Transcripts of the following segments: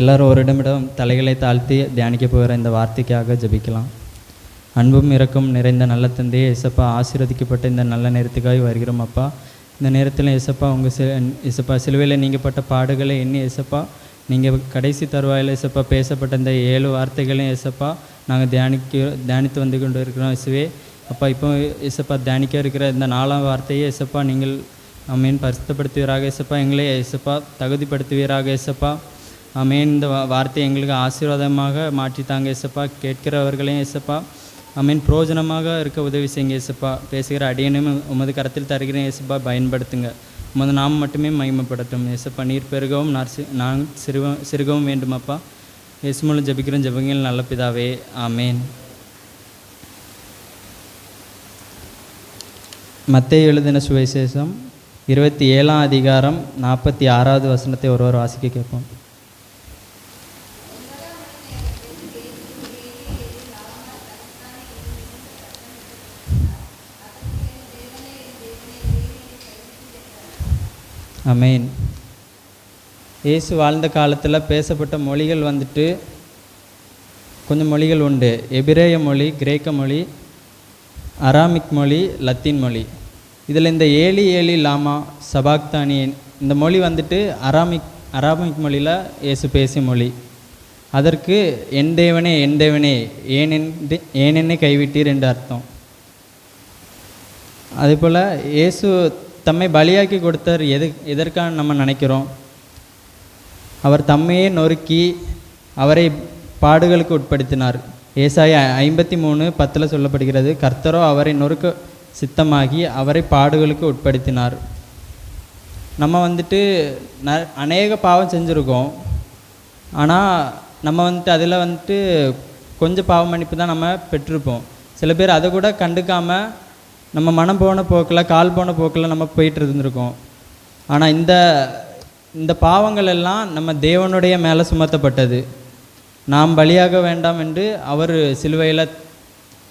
எல்லாரும் ஒரு நிமிடம் தலைகளை தாழ்த்தி தியானிக்க போகிற இந்த வார்த்தைக்காக ஜெபிக்கலாம். அன்பும் இரக்கம் நிறைந்த நல்ல தந்தையே இசப்பா ஆசீர்வதிக்கப்பட்ட இந்த நல்ல நேரத்துக்காக வருகிறோம் அப்பா. இந்த நேரத்தில் இசப்பா உங்கள் சி இசப்பா சிலுவையில் நீங்கள் பட்ட பாடுகளை எண்ணி இசப்பா நீங்கள் கடைசி தருவாயில் இசப்பா பேசப்பட்ட இந்த ஏழு வார்த்தைகளையும் இசப்பா நாங்கள் தியானிக்க தியானித்து வந்து கொண்டு இருக்கிறோம் இசுவே. அப்பா இப்போ இசப்பா தியானிக்க இருக்கிற இந்த நாலாம் வார்த்தையை இசப்பா நீங்கள் மீன் பரிசுத்தப்படுத்துவீராக இசப்பா எங்களை இசப்பா தகுதிப்படுத்துவீராக இசப்பா. அமேன் இந்த வார்த்தை எங்களுக்கு ஆசீர்வாதமாக மாற்றித்தாங்க இசப்பா கேட்கிறவர்களையும் இசப்பா ஆமீன். பிரயோஜனமாக இருக்க உதவி செய்யுங்க இசப்பா பேசுகிற அடியனும் உமது கரத்தில் தருகிறேன் இசப்பா பயன்படுத்துங்க. உமது நாம் மட்டுமே மகிமைப்படுத்தும். இசப்பா நீர் பெருகவும் நான் சி நான் சிறுவ சிறுகவும் வேண்டுமப்பா. இயேசு மூலம் ஜெபிக்கிறோம். ஜெபங்கள் நல்ல பிதாவே. ஆமேன். மத்திய எழுதின சுவிசேஷம் இருபத்தி ஏழாம் அதிகாரம் நாற்பத்தி ஆறாவது வசனத்தை ஒருவர் வாசிக்க கேட்போம். அமேன் இயேசு வாழ்ந்த காலத்தில் பேசப்பட்ட மொழிகள் வந்துட்டு கொஞ்சம் மொழிகள் உண்டு. எபிரேய மொழி கிரேக்க மொழி அராமிக் மொழி லத்தீன் மொழி. இதில் இந்த ஏலி ஏலி லாமா சபாக்தானி இந்த மொழி வந்துட்டு அராமிக் அராமிக் மொழியில் இயேசு பேசிய மொழி. அதற்கு என் தேவனே என் தேவனே ஏன் என்று கைவிட்டீர் என்று அர்த்தம். அதேபோல் இயேசு தம்மை பலியாக்கி கொடுத்தார் எது எதற்காக நம்ம நினைக்கிறோம்? அவர் தம்மையே நொறுக்கி அவரை பாடுகளுக்கு உட்படுத்தினார். ஏசாய ஐம்பத்தி மூணு பத்தில் சொல்லப்படுகிறது கர்த்தரோ அவரை நொறுக்க சித்தமாகி அவரை பாடுகளுக்கு உட்படுத்தினார். நம்ம வந்துட்டு ந அநேக பாவம் செஞ்சுருக்கோம். ஆனால் நம்ம வந்துட்டு அதில் வந்துட்டு கொஞ்சம் பாவ மன்னிப்பு தான் நம்ம பெற்றிருப்போம். சில பேர் அதை கூட கண்டுக்காமல் நம்ம மனம் போன போக்கில் கால் போன போக்கில் நம்ம போயிட்டு இருந்திருக்கோம். ஆனால் இந்த இந்த பாவங்கள் எல்லாம் நம்ம தேவனுடைய மேலே சுமத்தப்பட்டது. நாம் பலியாக வேண்டாம் என்று அவர் சிலுவையில்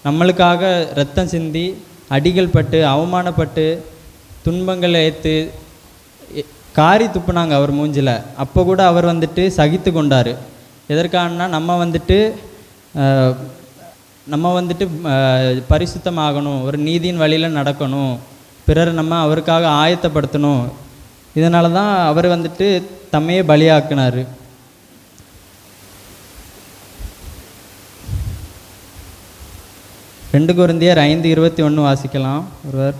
நம்மளுக்காக ரத்தம் சிந்தி அடிகள் பட்டு அவமானப்பட்டு துன்பங்களை ஏற்று காரி துப்புனாங்க அவர் மூஞ்சில். அப்போ கூட அவர் வந்துட்டு சகித்து கொண்டார். எதற்காகனா நம்ம வந்துட்டு நம்ம வந்துட்டு பரிசுத்தமாகணும் ஒரு நீதியின் வழியில் நடக்கணும் பிறர் நம்ம அவருக்காக ஆயத்தப்படுத்தணும் இதனால தான் அவர் வந்துட்டு தம்மையே பலியாக்குனார். ரெண்டு குருந்தியர் ஐந்து இருபத்தி ஒன்று வாசிக்கலாம் ஒருவர்.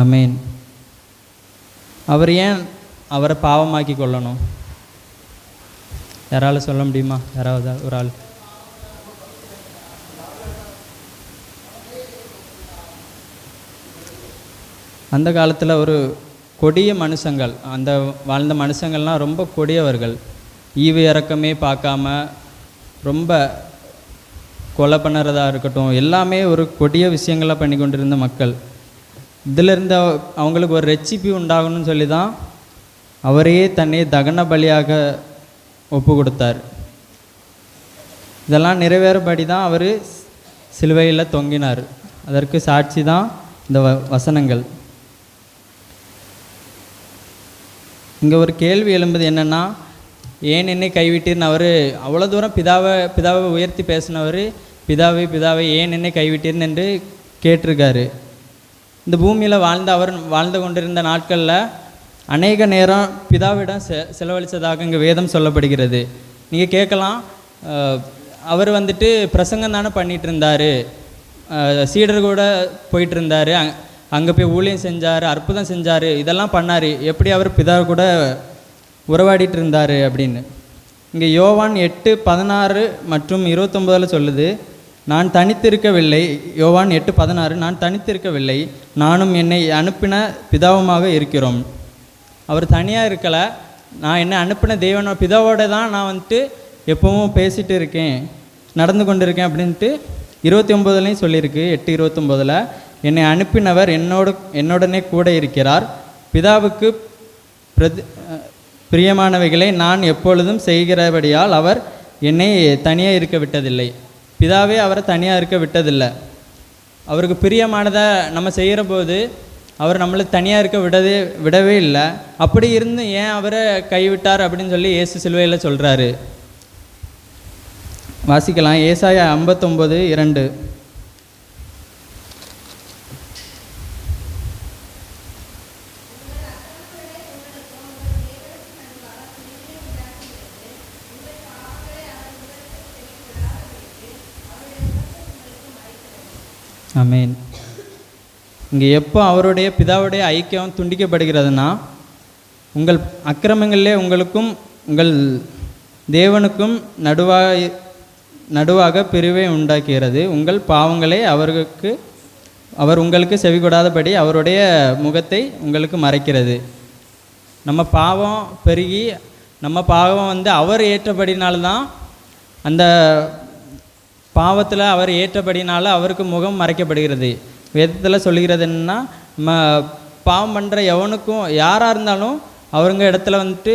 அமீன் அவர் ஏன் அவரை பாவமாக்கி கொள்ளணும் யாரால் சொல்ல முடியுமா? யாராவது ஒரு ஆள். அந்த காலத்தில் ஒரு கொடிய மனுஷங்கள் அந்த வாழ்ந்த மனுஷங்கள்லாம் ரொம்ப கொடியவர்கள். ஈவு இறக்கமே பார்க்காம ரொம்ப கொலை பண்ணுறதா இருக்கட்டும் எல்லாமே ஒரு கொடிய விஷயங்களாக பண்ணி கொண்டிருந்த மக்கள். இதிலிருந்து அவ- அவங்களுக்கு ஒரு ரெசிபி உண்டாகணும்னு சொல்லி தான் அவரையே தன்னை தகன பலியாக ஒப்பு கொடுத்தார் இதெல்லாம் நிறைவேறபடி தான் அவர் சிலுவையில் தொங்கினார். அதற்கு சாட்சி தான் இந்த வ வசனங்கள். இங்கே ஒரு கேள்வி எழும்புது என்னென்னா ஏன் என்னை கைவிட்டீர்னு அவர் அவ்வளோ தூரம் பிதாவை பிதாவை உயர்த்தி பேசினவர் பிதாவை பிதாவை ஏன் என்னை கைவிட்டீர்னு என்று கேட்டிருக்காரு. இந்த பூமியில் வாழ்ந்த அவர் வாழ்ந்து கொண்டிருந்த நாட்களில் அநேக நேரம் பிதாவிடம் செ செலவழித்ததாக இங்கே வேதம் சொல்லப்படுகிறது. நீங்கள் கேட்கலாம். அவர் வந்துட்டு பிரசங்கம் தானே பண்ணிட்டு இருந்தார் சீடர் கூட போயிட்டு இருந்தார் அங் அங்கே போய் ஊழியம் செஞ்சார் அற்புதம் செஞ்சார் இதெல்லாம் பண்ணார். எப்படி அவர் பிதா கூட உறவாடிட்டு இருந்தார் அப்படின்னு. இங்கே யோவான் எட்டு பதினாறு மற்றும் இருபத்தொம்போதில் சொல்லுது நான் தனித்திருக்கவில்லை. யோவான் எட்டு பதினாறு நான் தனித்திருக்கவில்லை. நானும் என்னை அனுப்பின பிதாவுமாக இருக்கிறோம். அவர் தனியாக இருக்கலை. நான் என்னை அனுப்பின தெய்வனோட பிதாவோட தான் நான் வந்துட்டு எப்பவும் பேசிகிட்டு இருக்கேன். நடந்து கொண்டிருக்கேன் அப்படின்ட்டு இருபத்தி ஒம்போதுலேயும் சொல்லியிருக்கு. எட்டு இருபத்தொம்போதில் என்னை அனுப்பினவர் என்னோடு என்னுடனே கூட இருக்கிறார். பிதாவுக்கு பிரதி பிரியமானவைகளை நான் எப்பொழுதும் செய்கிறபடியால் அவர் என்னை தனியாக இருக்க விட்டதில்லை. பிதாவே அவரை தனியாக இருக்க விட்டதில்லை. அவருக்கு பிரியமானதை நம்ம செய்கிற போது அவர் நம்மளை தனியாக இருக்க விடவே விடவே இல்லை. அப்படி இருந்து ஏன் அவரை கைவிட்டார் அப்படின்னு சொல்லி இயேசு சிலுவையில் சொல்கிறாரு வாசிக்கலாம். ஏசாயா ஐம்பத்தொம்போது இரண்டு. அமேன் இங்கே எப்போ அவருடைய பிதாவுடைய ஐக்கியம் துண்டிக்கப்படுகிறதுனா உங்கள் அக்கிரமங்களிலே உங்களுக்கும் உங்கள் தேவனுக்கும் நடுவாக நடுவாக பிரிவை உண்டாக்குகிறது. உங்கள் பாவங்களை அவருக்கு அவர் உங்களுக்கு செவிகொடாதபடி அவருடைய முகத்தை உங்களுக்கு மறைக்கிறது. நம்ம பாவம் பெருகி நம்ம பாவம் வந்து அவர் ஏற்றபடினால்தான் அந்த பாவத்தில் அவர் ஏற்றபடினால அவருக்கு முகம் மறைக்கப்படுகிறது. வேதத்தில் சொல்லுகிறது என்னன்னா ம பாவம் பண்ணுற எவனுக்கும் யாராக இருந்தாலும் அவருங்க இடத்துல வந்துட்டு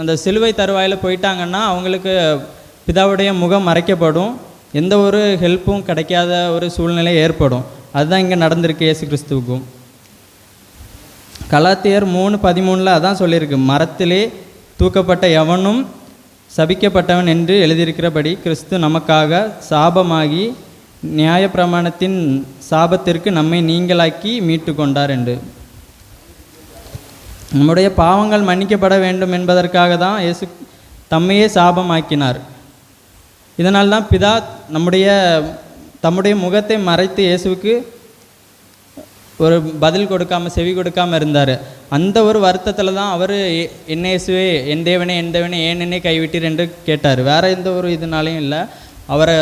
அந்த சிலுவை தருவாயில் போயிட்டாங்கன்னா அவங்களுக்கு பிதாவுடைய முகம் மறைக்கப்படும். எந்த ஒரு ஹெல்ப்பும் கிடைக்காத ஒரு சூழ்நிலை ஏற்படும். அதுதான் இங்கே நடந்திருக்கு இயேசு கிறிஸ்துவுக்கும். கலாத்தியர் மூணு பதிமூணில் அதான் சொல்லியிருக்கு. மரத்திலே தூக்கப்பட்ட எவனும் சபிக்கப்பட்டவன் என்று எழுதியிருக்கிறபடி கிறிஸ்து நமக்காக சாபமாகி நியாயப்பிரமாணத்தின் சாபத்திற்கு நம்மை நீங்களாக்கி மீட்டு கொண்டார் என்று. நம்முடைய பாவங்கள் மன்னிக்கப்பட வேண்டும் என்பதற்காக தான் இயேசு தம்மையே சாபமாக்கினார். இதனால் தான் பிதா நம்முடைய தம்முடைய முகத்தை மறைத்து இயேசுவுக்கு ஒரு பதில் கொடுக்காம செவி கொடுக்காம இருந்தார். அந்த ஒரு வருத்தத்தில் தான் அவர் என்ன இயேசுவே என் தேவனே என் தேவனே ஏனென்னே கைவிட்டீர்? என்று கேட்டார். வேற எந்த ஒரு இதனாலையும் இல்லை. அவரை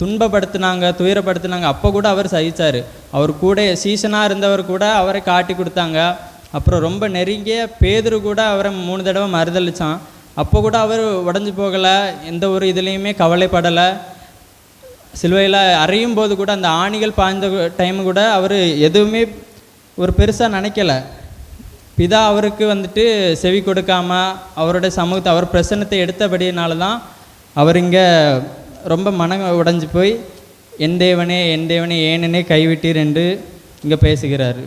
துன்பப்படுத்தினாங்க துயரப்படுத்தினாங்க அப்போ கூட அவர் சகிச்சார். அவர் கூட சீசனாக இருந்தவர் கூட அவரை காட்டி கொடுத்தாங்க. அப்புறம் ரொம்ப நெருங்கிய பேதர் கூட அவரை மூணு தடவை மறுதளித்தான் அப்போ கூட அவர் உடஞ்சி போகலை எந்த ஒரு இதுலேயுமே கவலைப்படலை. சிலுவையில் அறையும் போது கூட அந்த ஆணிகள் பாய்ந்த டைம் கூட அவர் எதுவுமே ஒரு பெருசாக நினைக்கல. பிதா அவருக்கு வந்துட்டு செவி கொடுக்காம அவருடைய சமூகத்தை அவர் பிரசன்னத்தை எடுத்தபடியினால தான் அவர் இங்கே ரொம்ப மன உடைஞ்சு போய் என் தேவனே என் தேவனே ஏனெனே கைவிட்டீர்? என்று இங்கே பேசுகிறார்.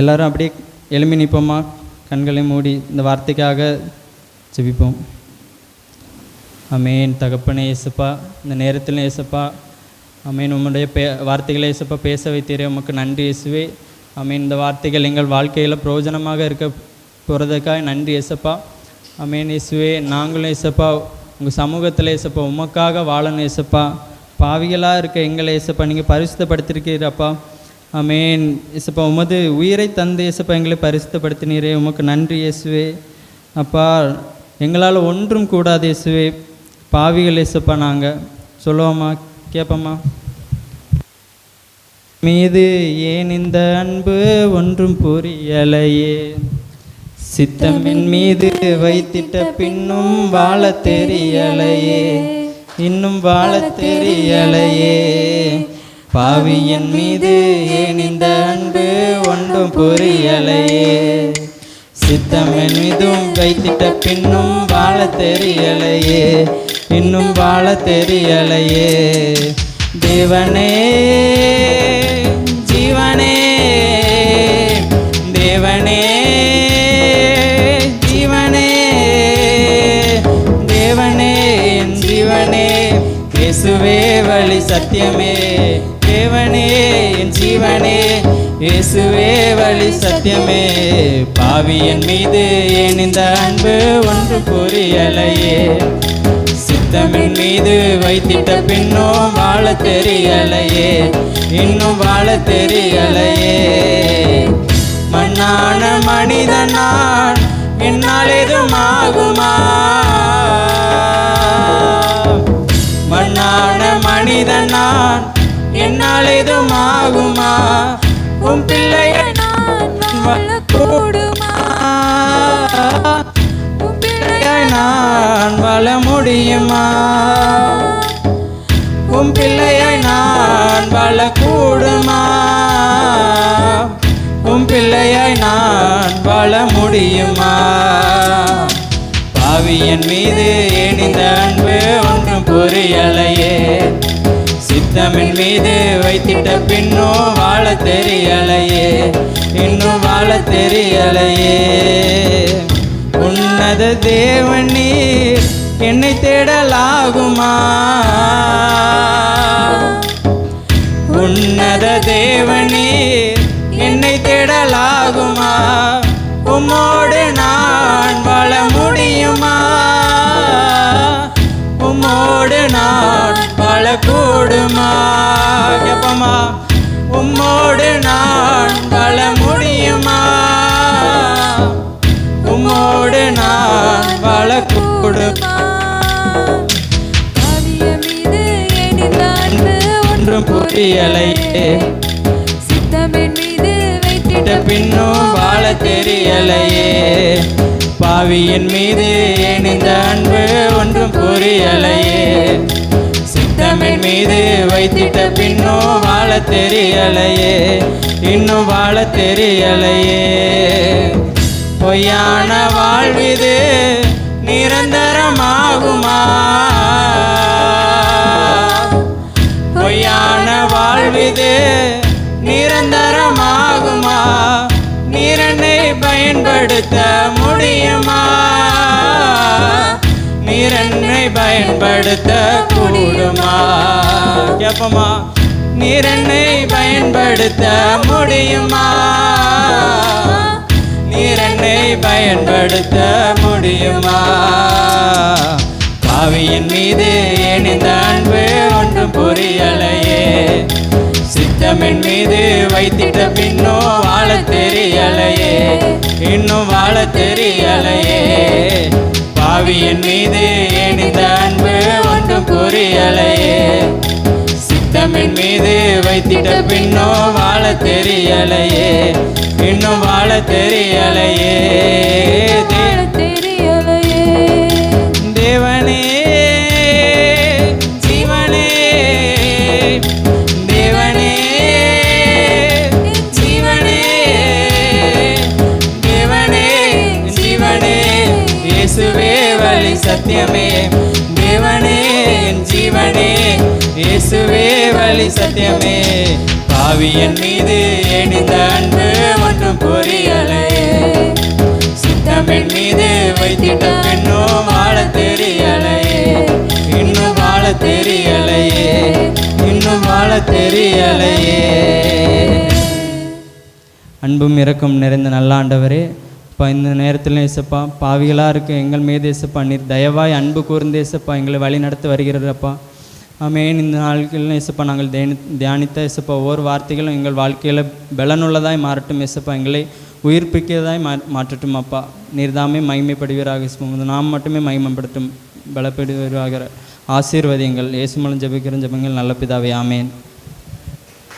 எல்லாரும் அப்படியே எழுமி நிற்போமா கண்களை மூடி இந்த வார்த்தைக்காக ஜெபிப்போம். அமேன் தகப்பனே இயேசுப்பா இந்த நேரத்தில் இயேசுப்பா அமேன் உம்முடைய பே வார்த்தைகளை இயேசுப்பா பேச வைத்தீரே. உமக்கு நன்றி இயேசுவே. அமீன் இந்த வார்த்தைகள் எங்கள் வாழ்க்கையில் பிரயோஜனமாக இருக்க போகிறதுக்காக நன்றி இயேசப்பா. அமேன் இயேசுவே. நாங்களும் இயேசப்பா உங்கள் சமூகத்தில் இயேசப்பா உமக்காக வாழணும் இயேசப்பா. பாவிகளாக இருக்க எங்களை இயேசப்பா நீங்கள் பரிசுத்தப்படுத்திருக்கிறப்பா அமேன் இயேசப்பா உமது உயிரை தந்து இயேசப்பா எங்களை பரிசுத்தப்படுத்தினீரே. உமக்கு நன்றி இயேசுவே. அப்பா எங்களால் ஒன்றும் கூடாது இயேசுவே. பாவிகள் இசப்பா நாங்கள் சொல்லுவோமா கேட்போமா மீது ஏன் இந்த அன்பு ஒன்றும் புரியலையே? சித்தமின் மீது வைத்திட்ட பின்னும் வாழ தெரியலையே. இன்னும் வாழ தெரியலையே. பாவியின் மீது ஏன் இந்த அன்பு ஒன்றும் புரியலையே? சித்தமின் மீதும் வைத்திட்ட பின்னும் வாழ தெரியலையே. இன்னும் வாழ தெரியலையே. தேவனே ஜீவனே தேவனே ஜீவனே தேவனே என் ஜீவனே. இயேசுவே வழி சத்தியமே. தேவனே என் ஜீவனே. இயேசுவே வழி சத்தியமே. பாவியன் மீது ஏன் இந்த அன்பு ஒன்று புரியலையே? சித்தமின் மீது வைத்திட்ட பின்னும் வாழ தெரியலையே. இன்னும் வாழ தெரியலையே. மண்ணான மனிதன் நான் என்னால் எதுவும் ஆகுமா மண்ணான மனிதன் நான் என்னால் எதுவும் ஆகுமா உன் பிள்ளையை நான் நான் வாழ முடியுமா? உன் பிள்ளையை நான் வாழக்கூடுமா? உன் பிள்ளையை நான் வாழ முடியுமா? பாவியன் மீது ஏனிந்த அன்பு ஒன்றும் புரியலையே சித்தமின் மீது வைத்திட்ட பின்னும் வாழ தெரியலையே. இன்னும் வாழ தெரியலையே. உன்னத தேவன் நீர் என்னை தேடலாகுமா? உன்னத தேவனீர் என்னை தேடலாகுமா? உம்மோடு நான் வாழ முடியுமா? உம்மோடு நான் வாழக்கூடுமா? கேப்பமா? ஒன்றும் புரியலையே சித்தமின் மீது வைத்திட்ட பின்னும் வாழ தெரியலையே. பாவியின் மீது இணைந்த அன்பு ஒன்றும் புரியலையே. சித்தமின் மீது வைத்திட்ட பின்னும் வாழ தெரியலையே. இன்னும் வாழ தெரியலையே. பொய்யான வாழ்விது நிரந்தரமாகுமா? பொய்யான வாழ்விது நிரந்தரமாகுமா? நிரனை பயன்படுத்த முடியுமா? நீரனை பயன்படுத்த கூடுமா? எப்பமா நீரனை பயன்படுத்த முடியுமா? பயன்படுத்த முடியுமா? பாவியின் மீது இணைந்த அன்பு ஒன்றும் புரியலையே. சித்தமின் மீது வைத்திட்ட பின்னும் வாழ தெரியலையே. இன்னும் வாழ தெரியலையே. பாவியின் மீது இணைந்த அன்பு ஒன்றும் புரியலையே. சித்தமின் மீது வைத்திட்ட பின்னும் வாழ தெரியலையே. இன்னும் வாழ தெரியலையே. தெரியலையே தேவனே ஜீவனே தேவனே ஜீவனே தேவனே ஜீவனே. இயேசுவே வழி சத்தியமே. தேவனே ஜீவனே. இயேசுவே வழி சத்தியமே. பாவியன் மீது எணிந்த அன்பு ஒன்றும் புரியலையே. பெண் மீது வைத்திட்ட பெண்ணும் வாழ தெரியலையே. இன்னும் வாழ தெரியலையே. இன்னும் வாழ தெரியலையே. அன்பும் இறக்கும் நிறைந்த நல்ல ஆண்டவரே இப்போ இந்த நேரத்தில் இசப்பா பாவிகளாக இருக்க எங்கள் மீது இசப்பா நீர் தயவாய் அன்பு கூர்ந்து இசப்பா எங்களை வழி நடத்தி வருகிறப்பா ஆமேன். இந்த நாட்களில் இசப்பா நாங்கள் தேனி தியானித்த இசப்பா ஒவ்வொரு வார்த்தைகளும் எங்கள் வாழ்க்கையில் பலனுள்ளதாய் மாறட்டும் இசப்பா எங்களை உயிர்ப்பிக்கிறதாய் மா மாற்றட்டும் அப்பா. நீர்தாமே மகிமைப்படுவீராக இயேசுவே. நாம் மட்டுமே மகிமைப்படுத்தும் பலப்படுவீராக ஆசீர்வதிங்கள் இயேசுமலம் ஜபிக்கிற ஜெபங்கள் நல்ல பிதாவே ஆமேன்.